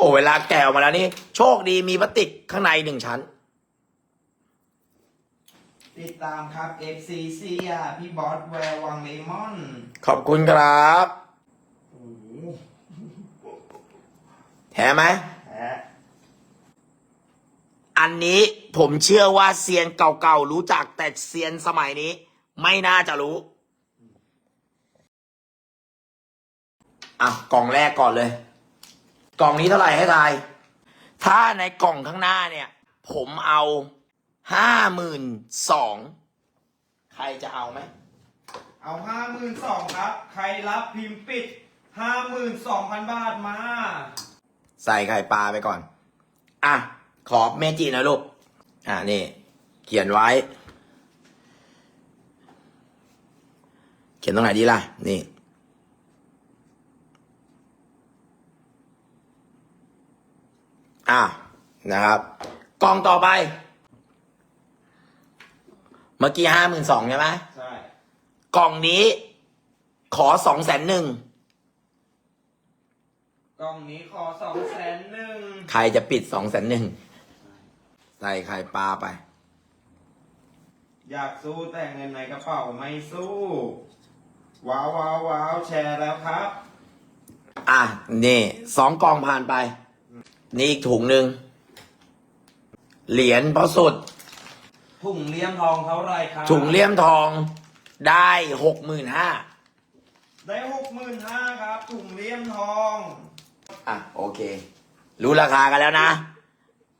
โอ้เวลาแกะออกมาแล้วนี่ โชคดีมีพลาสติกข้างในหนึ่งชั้น ติดตามครับ FC เซียพี่บอสแวววังเลมอนขอบคุณครับโอ้โหแท้ไหมแท้อันนี้ผมเชื่อว่าเซียนเก่าๆรู้จักแต่เซียนสมัยนี้ ไม่น่าจะรู้ อะ กล่องแรกก่อนเลย กล่องนี้เท่าไหร่ให้ทาย ถ้าในกล่องข้างหน้าเนี่ย ผมเอาห้าหมื่นสองใครจะเอาไหม เอาห้าหมื่นสองครับ ใครรับพิมพ์ปิดห้าหมื่นสองพันบาทมาใส่ไข่ปลาไปก่อน อะ ขอเมจิหนะลูก อะ นี่ เขียนไว้ เขียนตรงไหนดีล่ะ นี่ อะนะครับ กล่องต่อไป เมื่อกี้ห้าหมื่นสองใช่ไหมใช่ กล่องนี้ขอสองแสนหนึ่งกล่องนี้ขอสองแสนหนึ่งใครจะปิดสองแสนหนึ่งใส่ไข่ปลาไป อยากสู้แต่เงินในกระเป๋าไม่สู้ ว้าวว้าวว้าวแชร์แล้วครับ อะ นี่สองกล่องผ่านไป นี่อีกถุงหนึ่ง เหรียญพระสุด ถุงเลี่ยมทองเท่าไหรครับถุงเลี่ยมทองได้หกหมื่นห้าได้หกหมื่นห้าครับ ถุงเลี่ยมทอง อะ โอเค รู้ราคากันแล้วนะ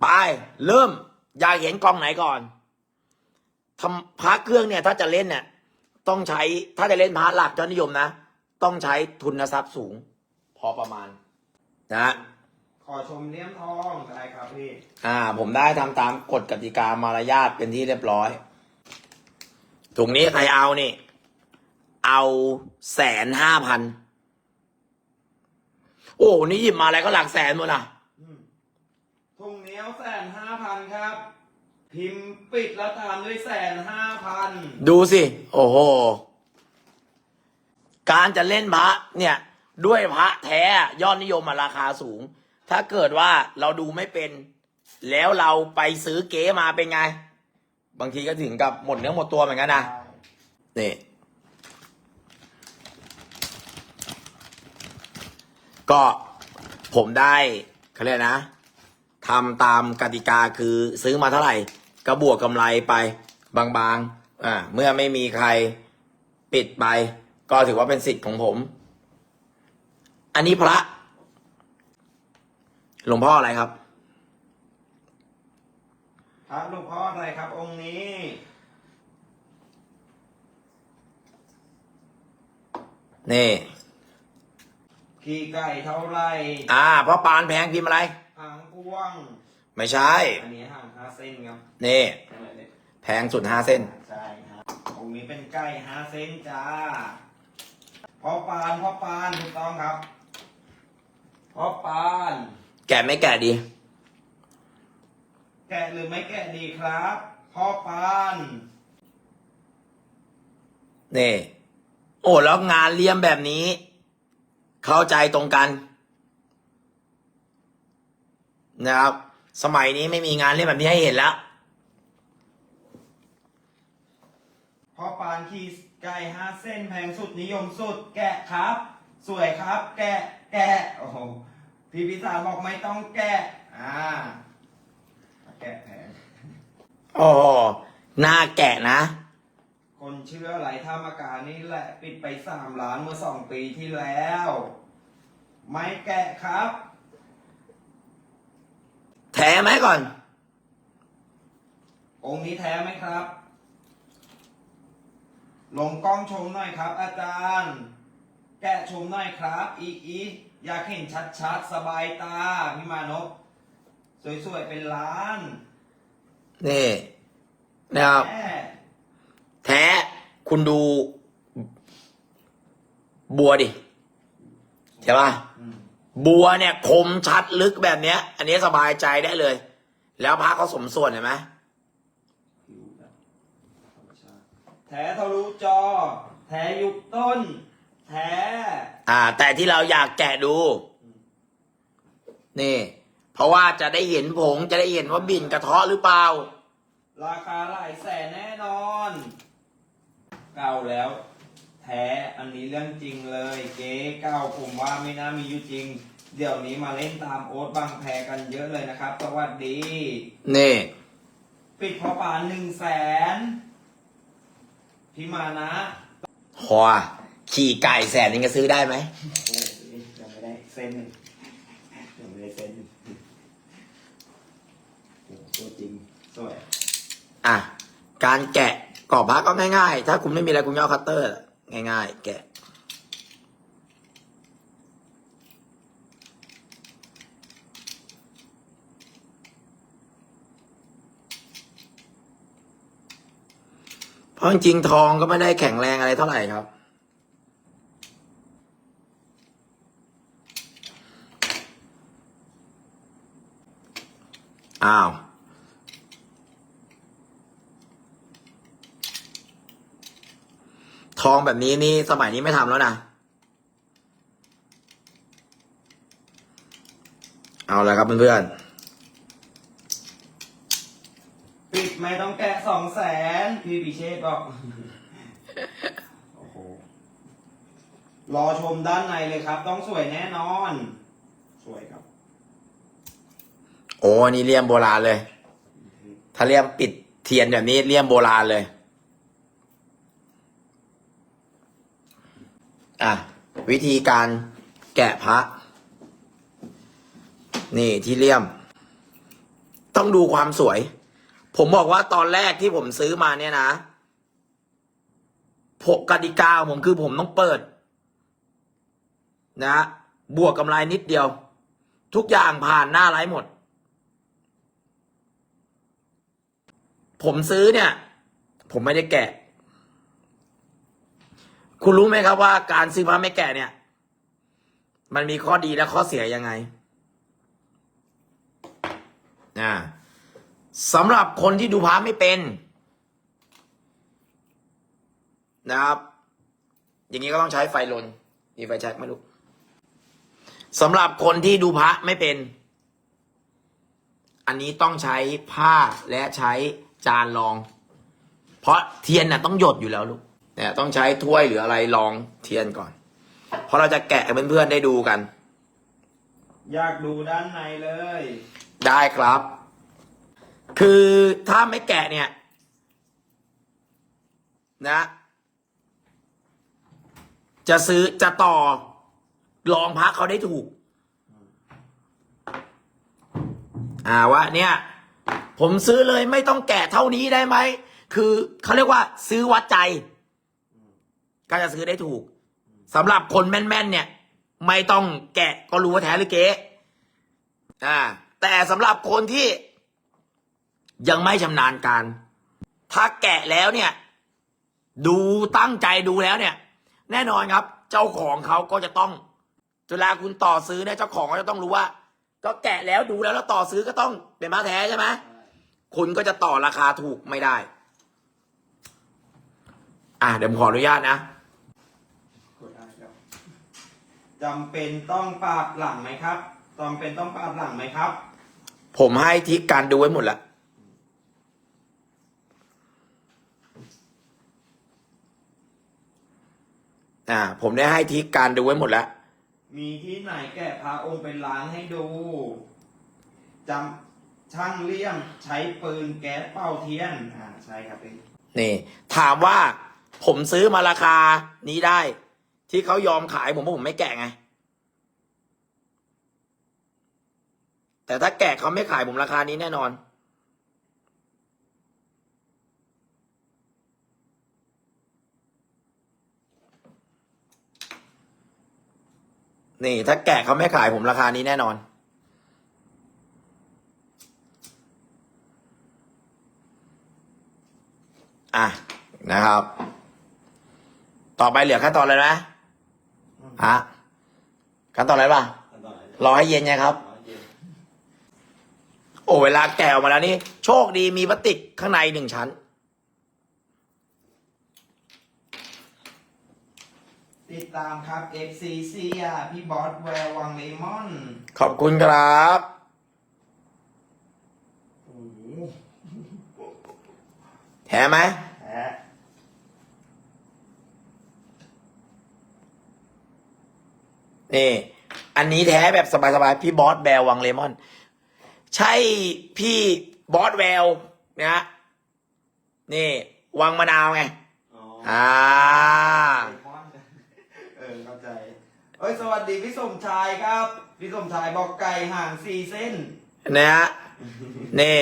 ไป เริ่ม อยากเห็นกล่องไหนก่อนทำพระเครื่องเนี่ย ถ้าจะเล่นเนี่ย ต้องใช้ถ้าจะเล่นพระหลักยอดนิยมนะ ต้องใช้ทุนทรัพย์สูง พอประมาณ นะข อชมเลี่ยมทองได้ครับพี่อ่า ผมได้ทำตามกฎกติกามารยาทเป็นที่เรียบร้อยถุงนี้ใครเอานี่ เอาแสนห้าพันโอ้นี่หยิบมาอะไรก็หลักแสนหมดอะ อืมถุงนี้เอาแสนห้าพันครับ พิมพ์ปิดแล้วตามด้วยแสนห้าพันดูสิ โอ้โห การจะเล่นพระเนี่ย ด้วยพระแท้ยอดนิยมอะราคาสูง ถ้าเกิดว่าเราดูไม่เป็น แล้วเราไปซื้อเก๊มาเป็นไง บางทีก็ถึงกับหมดเนื้อหมดตัวเหมือนกันนะนี่ก็ผมได้เขาเรียกนะทำตามกติกาคือซื้อมาเท่าไหร่ ก็บวกกำไรไปบางๆอ่าเมื่อไม่มีใครปิดไป ก็ถือว่าเป็นสิทธิ์ของผม อันนี้พระ หลวงพ่ออะไรครับพระหลวงพ่ออะไรครับ องค์นี้ นี่ ขี่ไก่เท่าไหรอ่าเพราะปานแพงพิมพ์อะไร หางพวงไม่ใช่ อันนี้ห่างห้าเส้นครับนี่ ใช่ไหมเนี่ยแพงสุดห้าเส้น ใช่ครับองค์นี้เป็นไก่ห้าเส้นจ้าพ่อปานพ่อปานถูกต้องครับพ่อปาน แก่ไม่แก่ดี แกะหรือไม่แกะดีครับพ่อปานนี่ โอ้แล้วงานเลี่ยมแบบนี้ เข้าใจตรงกัน นะครับ สมัยนี้ไม่มีงานเลี่ยมแบบนี้ให้เห็นแล้วพ่อปานขี่ไก่ห้าเส้นแพงสุดนิยมสุด แกะครับ สวยครับ แกะแกะโอ้โห พี่พิสารบอกไม่ต้องแกะอ่าแกะแพงโอ้โหหน้าแกะนะ คนเชื่อไหลท่ามากานี่แหละปิดไปสามล้านเมื่อสองปีที่แล้ว ไม่แกะครับ แท้ไหมก่อน องค์นี้แท้ไหมครับ ลงกล้องชมหน่อยครับ อาจารย์ แกะชมหน่อยครับ อีอี อยากเห็นชัดๆ สบายตา พี่มานพสวยๆ เป็นล้านนี่นะครับ แม่แท้คุณดู บัวดิใช่ป่ะ อืมบัวเนี่ย คมชัดลึกแบบเนี้ย อันนี้สบายใจได้เลย แล้วพระเขาสมส่วนเห็นไหมผิวแบบธรรมชาติแท้ทะลุจอ แท้ยุคต้น แท้อ่า แต่ที่เราอยากแกะดู นี่ เพราะว่าจะได้เห็นผงจะได้เห็นว่าบินกระเทาะหรือเปล่า ราคาหลายแสนแน่นอน เก่าแล้ว แท้อันนี้เรื่องจริงเลย เก๊เก่าผมว่าไม่น่ามีอยู่จริง เดี๋ยวนี้มาเล่นตามโอ๊ตบางแพกันเยอะเลยนะครับสวัสดี นี่ ปิดพอป่าหนึ่งแสนพี่มานะหัว ขี่ไก่แสนนึงจะซื้อได้ไหมโอ้ยยังไม่ได้เส้นหนึ่งยังไม่ได้เส้นหนึ่งโอ้ตัวจริงสวยอะ การแกะกรอบพระก็ง่ายๆ ถ้าคุณไม่มีอะไรคุณก็เอาคัตเตอร์ ง่ายๆ แกะ เพราะจริงๆทองก็ไม่ได้แข็งแรงอะไรเท่าไหร่ครับ อ้าว ทองแบบนี้นี่สมัยนี้ไม่ทำแล้วนะเอาละครับเพื่อนปิดไม่ต้องแกะสองแสนพี่พิเชษบอกโอ้โหรอชมด้านในเลยครับ ต้องสวยแน่นอน สวยครับ ๆโอ้อันนี่เลี่ยมโบราณเลย ถ้าเลี่ยมปิดเทียนแบบนี้เลี่ยมโบราณเลย อะ วิธีการแกะพระ นี่ที่เลี่ยม ต้องดูความสวย ผมบอกว่าตอนแรกที่ผมซื้อมาเนี่ยนะผมกติกาผมคือผมต้องเปิด นะ บวกกำไรนิดเดียว ทุกอย่างผ่านหน้าไลฟ์หมด ผมซื้อเนี่ย ผมไม่ได้แกะ คุณรู้ไหมครับว่าการซื้อพระไม่แกะเนี่ย มันมีข้อดีและข้อเสียยังไงอ่าสำหรับคนที่ดูพระไม่เป็น นะครับ อย่างนี้ก็ต้องใช้ไฟลนมีไฟแช็กไหมลูกสำหรับคนที่ดูพระไม่เป็น อันนี้ต้องใช้ผ้าและใช้จานรอง เพราะเทียนน่ะต้องหยดอยู่แล้วลูก เนี่ยต้องใช้ถ้วยหรืออะไรรองเทียนก่อน เพราะเราจะแกะให้เพื่อนๆได้ดูกัน อยากดูด้านในเลย ได้ครับ คือถ้าไม่แกะเนี่ย นะ จะซื้อจะต่อรองพักเขาได้ถูก อ่าว่าเนี่ย ผมซื้อเลยไม่ต้องแกะเท่านี้ได้ไหม คือเขาเรียกว่าซื้อวัดใจ ก็จะซื้อได้ถูกสำหรับคนแม่นๆเนี่ย ไม่ต้องแกะก็รู้ว่าแท้หรือเก๊อ่า แต่สำหรับคนที่ยังไม่ชำนาญการ ถ้าแกะแล้วเนี่ย ดูตั้งใจดูแล้วเนี่ย แน่นอนครับ เจ้าของเขาก็จะต้องเวลาคุณต่อซื้อเนี่ยเจ้าของก็จะต้องรู้ว่า ก็แกะแล้วดูแล้วแล้วต่อซื้อก็ต้องเป็นพระแท้ใช่ไหมคุณก็จะต่อราคาถูกไม่ได้ อะเดี๋ยวผมขออนุญาตนะ กดได้ครับ จำเป็นต้องปาดหลังไหมครับจำเป็นต้องปาดหลังไหมครับ ผมให้ทิกการดูไว้หมดแล้วอ่า ผมได้ให้ทิกการดูไว้หมดแล้ว มีที่ไหนแกะพระองค์เป็นล้านให้ดูจำช่างเลี่ยมใช้ปืนแก๊สเป่าเทียน อ่า ใช่ครับพี่นี่ ถามว่าผมซื้อมาราคานี้ได้ ที่เขายอมขายผมเพราะผมไม่แกะไง แต่ถ้าแกะเขาไม่ขายผมราคานี้แน่นอน นี่ ถ้าแกะเขาไม่ขายผมราคานี้แน่นอนอะนะครับ ต่อไปเหลือขั้นตอนอะไรนะ ฮะขั้นตอนอะไรป่ะรอให้เย็นไงครับ โอ้เวลาแกะออกมาแล้วนี่โชคดีมีพลาสติกข้างในหนึ่งชั้น ติดตามครับ FC เซียพี่บอสแวววังเลมอน ขอบคุณครับโอ้โหแท้ไหม แท้ นี่ อันนี้แท้แบบสบายๆพี่บอสแบลวังเลมอน ใช่พี่บอสแววนะฮะนี่ วังมะนาวไง อ๋ออ่าเลมอนเออเข้าใจ เอ้ย สวัสดีพี่สมชายครับ พี่สมชายบอกไก่ห่างสี่เส้น นะฮะนี่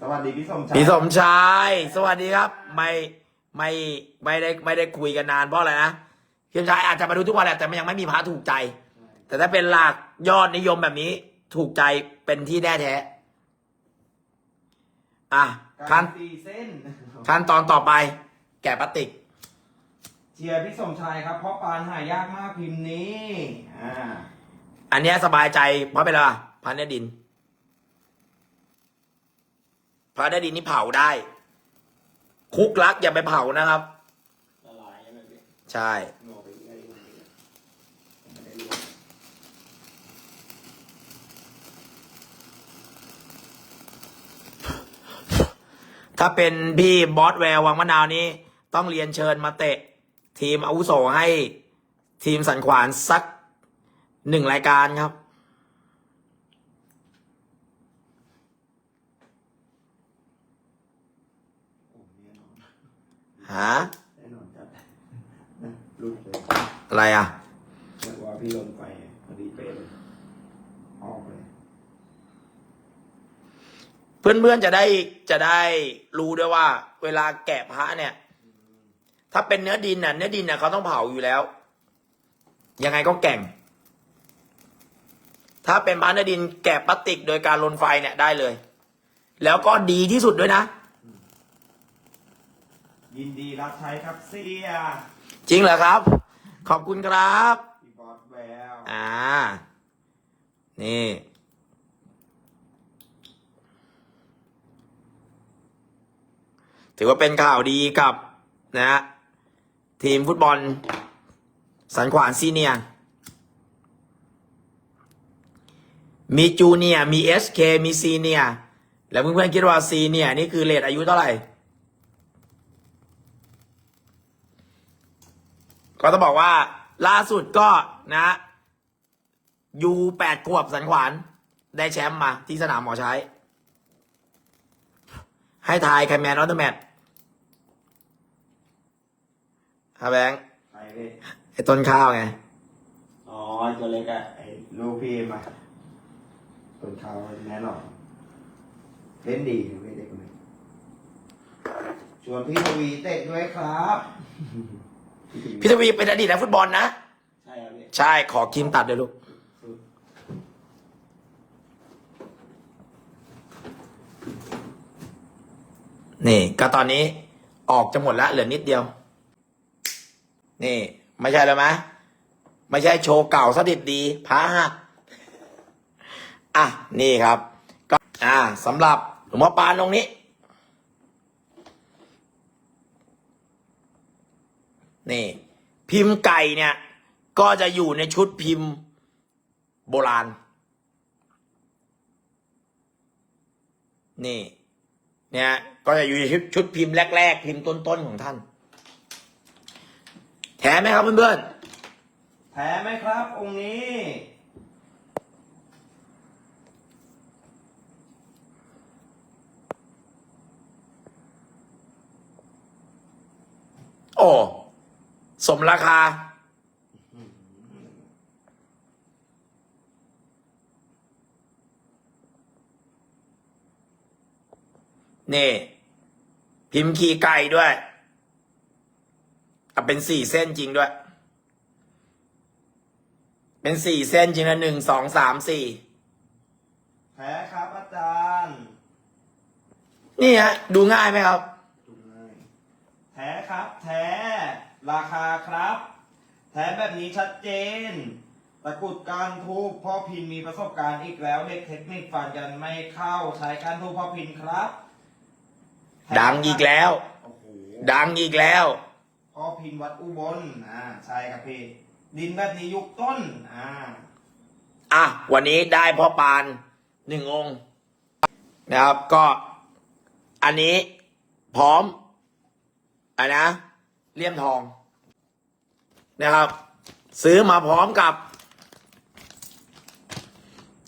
สวัสดีพี่สมชายพี่สมชาย สวัสดีครับ ไม่ไม่ไม่ได้ไม่ได้คุยกันนานเพราะอะไรนะ พี่สมชายอาจจะมาดูทุกวันแหละแต่มันยังไม่มีพระถูกใจ แต่ถ้าเป็นหลักยอดนิยมแบบนี้ ถูกใจเป็นที่แน่แท้ อะไก่ขั้นสี่เส้นขั้นตอนต่อไป แกะพลาสติก เชียร์พี่สมชายครับ เพราะปานหายากมากพิมพ์นี้ อ่า อันเนี้ยสบายใจเพราะเป็นอะไรวะพันเนอดินพันเนอดินนี่เผาได้ คุกลักอย่าไปเผานะครับ ละลายใช่ไหมพี่ใช่งอไปเรื่อยๆไม่ได้รู้ ถ้าเป็นพี่บอสแวววังมะนาวนี้ ต้องเรียนเชิญมาเตะ ทีมอาวุโสให้ทีมสันขวานสักหนึ่งรายการครับโอ้แน่นอนหาแน่นอนจัดลูกเลยอะไรอะเรียกว่าพี่ลงไปพอดีเป๊ะเลยออกเลย เพื่อนๆจะได้จะได้รู้ด้วยว่า เวลาแกะพระเนี่ย ถ้าเป็นเนื้อดินน่ะเนื้อดินน่ะเขาต้องเผาอยู่แล้ว ยังไงก็แก่ง ถ้าเป็นพระเนื้อดินแกะพลาสติกโดยการลนไฟเนี่ยได้เลย แล้วก็ดีที่สุดด้วยนะ ยินดีรับใช้ครับเสียจริงเหรอครับ ขอบคุณครับพี่บอสแววอ่า นี่ ถือว่าเป็นข่าวดีกับนะฮะทีมฟุตบอล สันขวานซีเนียมีจูเนียมีเอสเคมีซีเนียแล้วเพื่อนๆคิดว่าซีเนียนี่คือเลทอายุเท่าไหร่ ก็ต้องบอกว่าล่าสุดก็นะยูแปดขวบสันขวาน ได้แชมป์มาที่สนามหมอใช้ ให้ทายใครแมนออเตอร์แมท ฮะแบงค์ใครพี่ไอ้ต้นข้าวไง อ๋อไอ้ตัวเล็กอะไอ้ลูกพี่มาคนเขาแน่นอนเล่นดีไม่เด็กคนนี้ชวนพี่ทวีเตะด้วยครับ พี่ทวีเป็นอดีตนักฟุตบอลนะ ใช่ครับพี่ใช่ขอครีมตัดเลยลูก นี่ ก็ตอนนี้ออกจะหมดแล้วเหลือนิดเดียว นี่ ไม่ใช่แล้วไหมไม่ใช่โชว์เก่าสดิบดีพระหักอะนี่ครับ ก็อ่าสำหรับหลวงพ่อปานตรงนี้ นี่ พิมพ์ไก่เนี่ย ก็จะอยู่ในชุดพิมพ์โบราณ นี่ เนี่ย ก็จะอยู่ในชุดชุดพิมพ์แรก ๆ พิมพ์ต้น ๆ ของท่าน แท้ไหมครับเพื่อนแพ้ไหมครับ องค์นี้ๆโอ้สมราคานี่ พิมพ์ขีไก่ด้วย อะเป็นสี่เส้นจริงด้วย เป็นสี่เส้นจริงนะหนึ่งสองสามสี่แพ้ครับอาจารย์นี่ฮะดูง่ายไหมครับ ดูง่ายแท้ครับ แท้ ราคาครับ แท้แบบนี้ชัดเจนตะกรุดการทูบพ่อพินมีประสบการณ์อีกแล้วเด็กเทคนิคฟันกันไม่เข้าใช้การทูบพ่อพินครับแท้ดังอีกแล้วโอ้โหดังอีกแล้ว พ่อพินวัดอุบลอ่าใช่ครับพี่ ดินแบบนี้ยุคต้น อ่า อะ วันนี้ได้พ่อปานหนึ่งองค์นะครับก็ อันนี้พร้อมอันนะเลี่ยมทองนะครับ ซื้อมาพร้อมกับ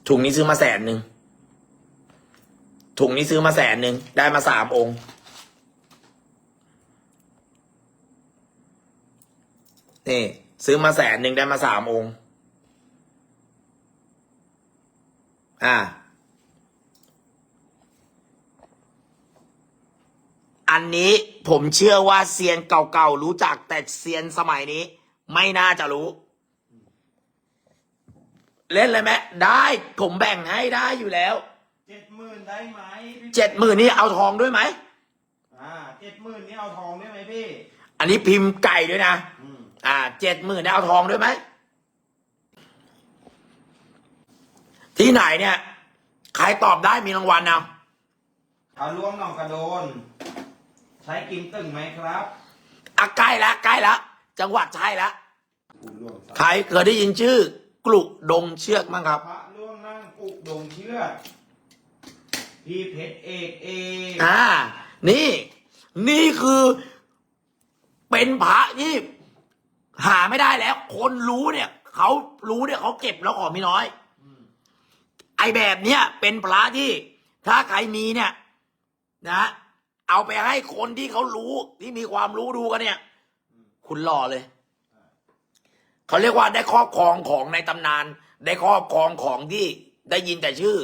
ถุงนี้ซื้อมาแสนหนึ่งถุงนี้ซื้อมาแสนหนึ่งได้มาสามองค์ นี่ ซื้อมาแสนหนึ่งได้มาสามองค์ อ่า อันนี้ผมเชื่อว่าเซียนเก่าๆรู้จักแต่เซียนสมัยนี้ ไม่น่าจะรู้ เล่นเลยไหมได้ผมแบ่งให้ได้อยู่แล้วเจ็ดหมื่นได้ไหมพี่เจ็ดหมื่นนี่เอาทองด้วยไหมอ่าเจ็ดหมื่นนี่เอาทองได้ไหมพี่ อันนี้พิมพ์ไก่ด้วยนะ อืมอ่าเจ็ดหมื่นนี่เอาทองด้วยไหม ที่ไหนเนี่ย ใครตอบได้มีรางวัลเอาเอาล่วงหนองกระโดน ใช้กิมตึงไหมครับอะใกล้แล้วใกล้แล้วจังหวัดใช่แล้วคุณล่วงใครเคยได้ยินชื่อ กลุดงเชือกมั้งครับ พระล่วงนั่งปุกดงเชือกพี่เพชรเอกเอกอ่า นี่ นี่คือ เป็นพระที่ หาไม่ได้แล้ว คนรู้เนี่ยเขารู้เนี่ยเขาเก็บแล้วของไม่น้อยอไอแบบเนี้ยเป็นพระที่ ถ้าใครมีเนี่ย นะ เอาไปให้คนที่เขารู้ที่มีความรู้ดูกันเนี่ย คุณหล่อเลยเขาเรียกว่าได้ครอบครองของในตำนาน ได้ครอบครองของที่ได้ยินแต่ชื่อ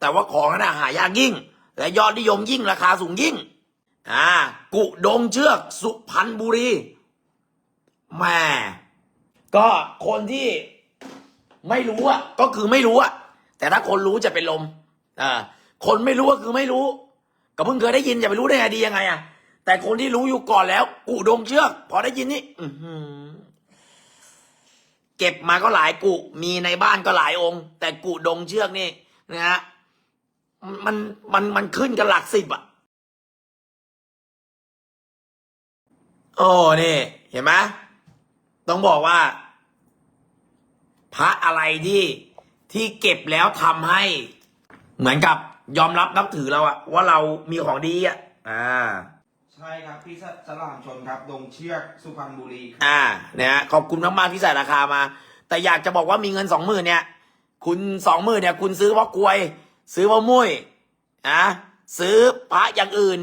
แต่ว่าของนั้นหายากยิ่ง และยอดนิยมยิ่งราคาสูงยิ่ง อ่า กุดงเชือกสุพรรณบุรี แหม่ก็คนที่ไม่รู้อะ ก็คือไม่รู้อะ แต่ถ้าคนรู้จะเป็นลมอ่าคนไม่รู้ก็คือไม่รู้ ก็เพิ่งเคยได้ยินจะไปรู้ได้ไงดียังไงอะแต่คนที่รู้อยู่ก่อนแล้วกุดงเชือก พอได้ยินนี่อือหือเก็บมาก็หลายกุมีในบ้านก็หลายองค์ แต่กุดงเชือกนี่นะฮะมันมันมันขึ้นกันหลักสิบอะโอ้นี่ เห็นไหม ต้องบอกว่า พระอะไรที่ที่เก็บแล้วทำให้ เหมือนกับยอมรับนับถือเราอะว่าเรามีของดีอะอ่า ใช่ครับ พี่สลามชนครับดงเชือกสุพรรณบุรีครับอ่าเนี่ยฮะขอบคุณมากๆที่ใส่ราคามา แต่อยากจะบอกว่ามีเงินสองหมื่นเนี่ย คุณสองหมื่นเนี่ย คุณซื้อเพราะกลวย ซื้อเพราะมุ้ยอะซื้อพระอย่างอื่น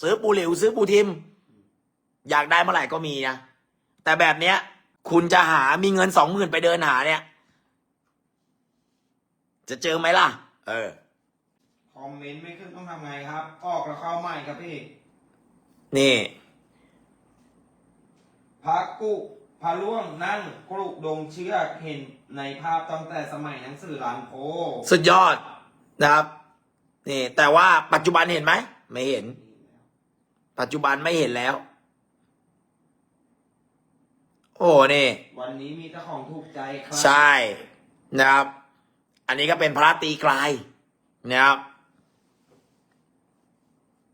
ซื้อปูหลิว ซื้อปูทิม อยากได้เมื่อไหร่ก็มีนะแต่แบบเนี้ย คุณจะหามีเงินสองหมื่นไปเดินหาเนี่ย จะเจอไหมล่ะ เออ คอมเมนต์ไม่ขึ้นต้องทำไงครับ ออกแล้วเข้าใหม่ครับพี่ นี่พระกุพระล่วงนั่งกรุดงเชือกเห็นในภาพตั้งแต่สมัยหนังสือลานโพสุดยอดนะครับ นี่ แต่ว่าปัจจุบันเห็นไหม ไม่เห็น ปัจจุบันไม่เห็นแล้ว โอ้นี่ วันนี้มีเจ้าของถูกใจครับใช่นะครับ อันนี้ก็เป็นพระตีกลายนะครับ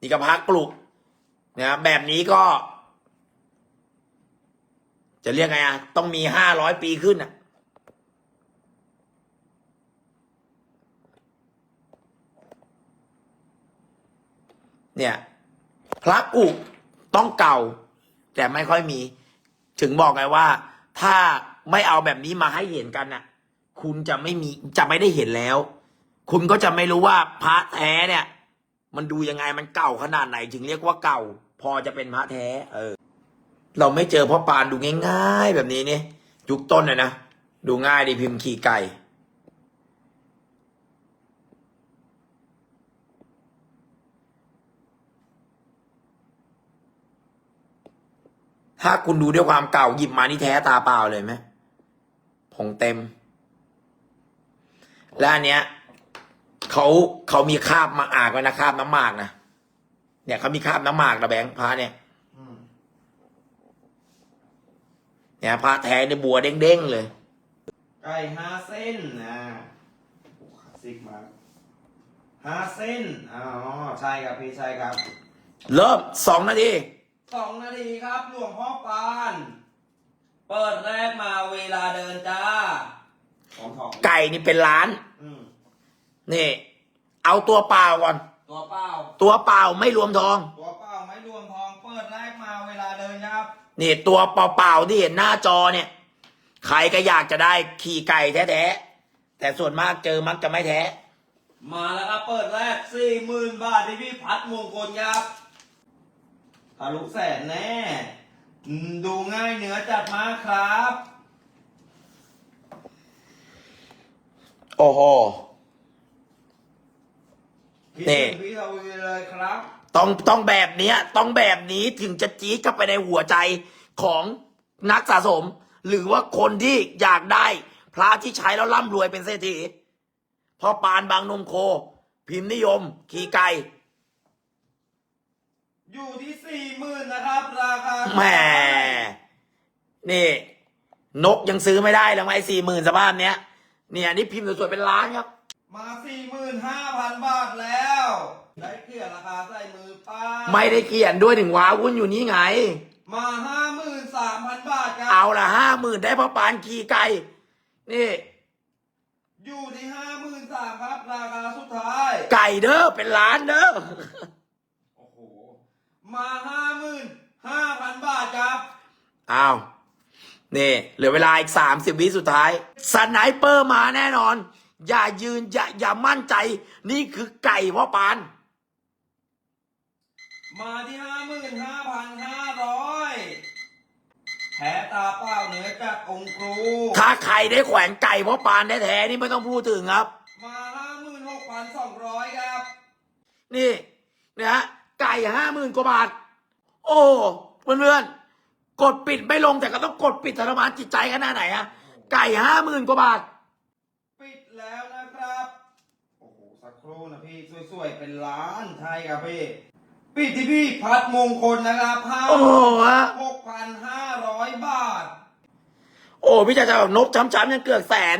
นี่ก็พระกลุกนะครับแบบนี้ก็ จะเรียกไงอะ ต้องมีห้าร้อยปีขึ้นอะเนี่ย พระกุต้องเก่า แต่ไม่ค่อยมี ถึงบอกไงว่า ถ้าไม่เอาแบบนี้มาให้เห็นกันน่ะ คุณจะไม่มีจะไม่ได้เห็นแล้ว คุณก็จะไม่รู้ว่าพระแท้เนี่ย มันดูยังไงมันเก่าขนาดไหนถึงเรียกว่าเก่า พอจะเป็นพระแท้ เออ เราไม่เจอพ่อปานดูง่าย ๆ แบบนี้เนี่ยยุคต้นเลยนะดูง่ายดีพิมพ์ขี่ไก่ ถ้าคุณดูด้วยความเก่าหยิบมานี่แท้ตาเปล่าเลยไหมผงเต็ม และอันเนี้ยเขาเขามีคราบมาอ่ากไว้นะคราบน้ำหมากนะเนี่ยเขามีคราบน้ำหมากนะแบงค์พระเนี่ยอืมเนี่ยพระแท้เนี่ยบัวเด้งๆเลยไก่ห้าเส้นนะโอ้คลาสสิกมากห้าเส้นอ๋อใช่ครับพี่ใช่ครับ เริ่มสองนาที สองนาทีครับหลวงพ่อปาน เปิดแรกมาเวลาเดินจ้าของทองไก่นี่เป็นล้าน อืมนี่ เอาตัวเปล่าก่อน ตัวเป้าตัวเปล่าไม่รวมทอง ตัวเป้าไม่รวมทอง เปิดแรกมาเวลาเดินครับ นี่ ตัวเปล่าๆที่เห็นหน้าจอเนี่ย ใครก็อยากจะได้ขี่ไก่แท้ๆ แต่ส่วนมากเจอมักจะไม่แท้ มาแล้วครับเปิดแรกสี่หมื่นบาทที่พี่พัดมงคลครับ ทะลุแสนแน่อืมดูง่ายเหนือจัดมาครับ โอ้โห พี่นี่ ถึงพี่ทวีเลยครับ ต้องต้องแบบเนี้ย ต้องแบบนี้ถึงจะจี๊ดเข้าไปในหัวใจของนักสะสม หรือว่าคนที่อยากได้ พระที่ใช้แล้วร่ำรวยเป็นเศรษฐีพอปานบางนมโค พิมพ์นิยม ขี่ไก่ อยู่ที่สี่หมื่นนะครับ ราคาแหมนี่ นกยังซื้อไม่ได้แล้วไอ้สี่หมื่นสภาพเนี้ยเนี่ยนี่พิมพ์สวยๆเป็นล้านครับ มาสี่หมื่นห้าพันบาทแล้ว ได้เกลี่ยราคาใส่มือป้าไม่ได้เขียนด้วยถึงว้าวุ่นอยู่นี่ไง มาห้าหมื่นสามพันบาทครัเอาละห้าหมื่นได้พ่อปานขี่ไก่นี่ อยู่ที่ห้าหมื่นสามครับ ราคาสุดท้าย ไก่เด้อเป็นล้านเด้อโอ้โห มาห้าหมื่นห้าพันบาทครับอ้าวนี่เหลือเวลาอีกสามสิบวิสุดท้ายสไนเปอร์มาแน่นอน อย่ายืน อย่าอย่ามั่นใจ นี่คือไก่พ่อปาน มาที่ห้าหมื่นห้าพันห้าร้อยแผลตาเปล่าเหนือจากองค์ครู ถ้าใครได้แขวนไก่พ่อปานแท้ๆนี่ไม่ต้องพูดถึงครับ มาห้าหมื่นหกพันสองร้อยครับ นี่นะฮะไก่ห้าหมื่นกว่าบาท โอ้เพื่อนๆกดปิดไม่ลงแต่ก็ต้องกดปิดทรมานจิตใจขนาดไหนอะไก่ห้าหมื่นกว่าบาท ปิดแล้วนะครับ โอ้โหสักครู่นะพี่ สวยๆ เป็นล้านใช่ครับพี่ ปิดที่พี่พัดมงคลนะครับห้าโอ้โหฮะ หกพันห้าร้อยบาท โอ้พี่จ่าจะนกช้ำๆยังเกือกแสน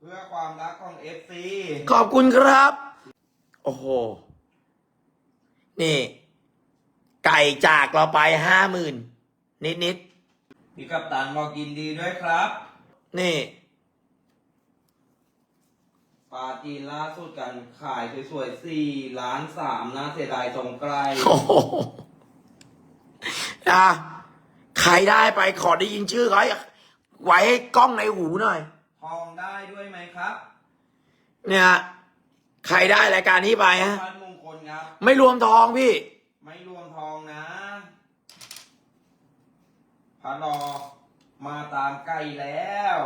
เพื่อความรักของเอฟซีขอบคุณครับ โอ้โห นี่ ไก่จากเราไปห้าหมื่นนิดพี่กัปตันบอกยินดีด้วยครับๆนี่ปลาจีนล่าสุดกันขายสวยๆสี่ล้านสามนะเสียดายตรงใกล้โอ้โหอะใครได้ไปขอได้ยินชื่อเขาให้ไว้ให้กล้องในหูหน่อย ทองได้ด้วยไหมครับ เนี่ย ใครได้รายการนี้ไปฮะ พัดมงคลครับ ไม่รวมทองพี่ ไม่รวมทองนะพระรอมาตามไก่แล้ว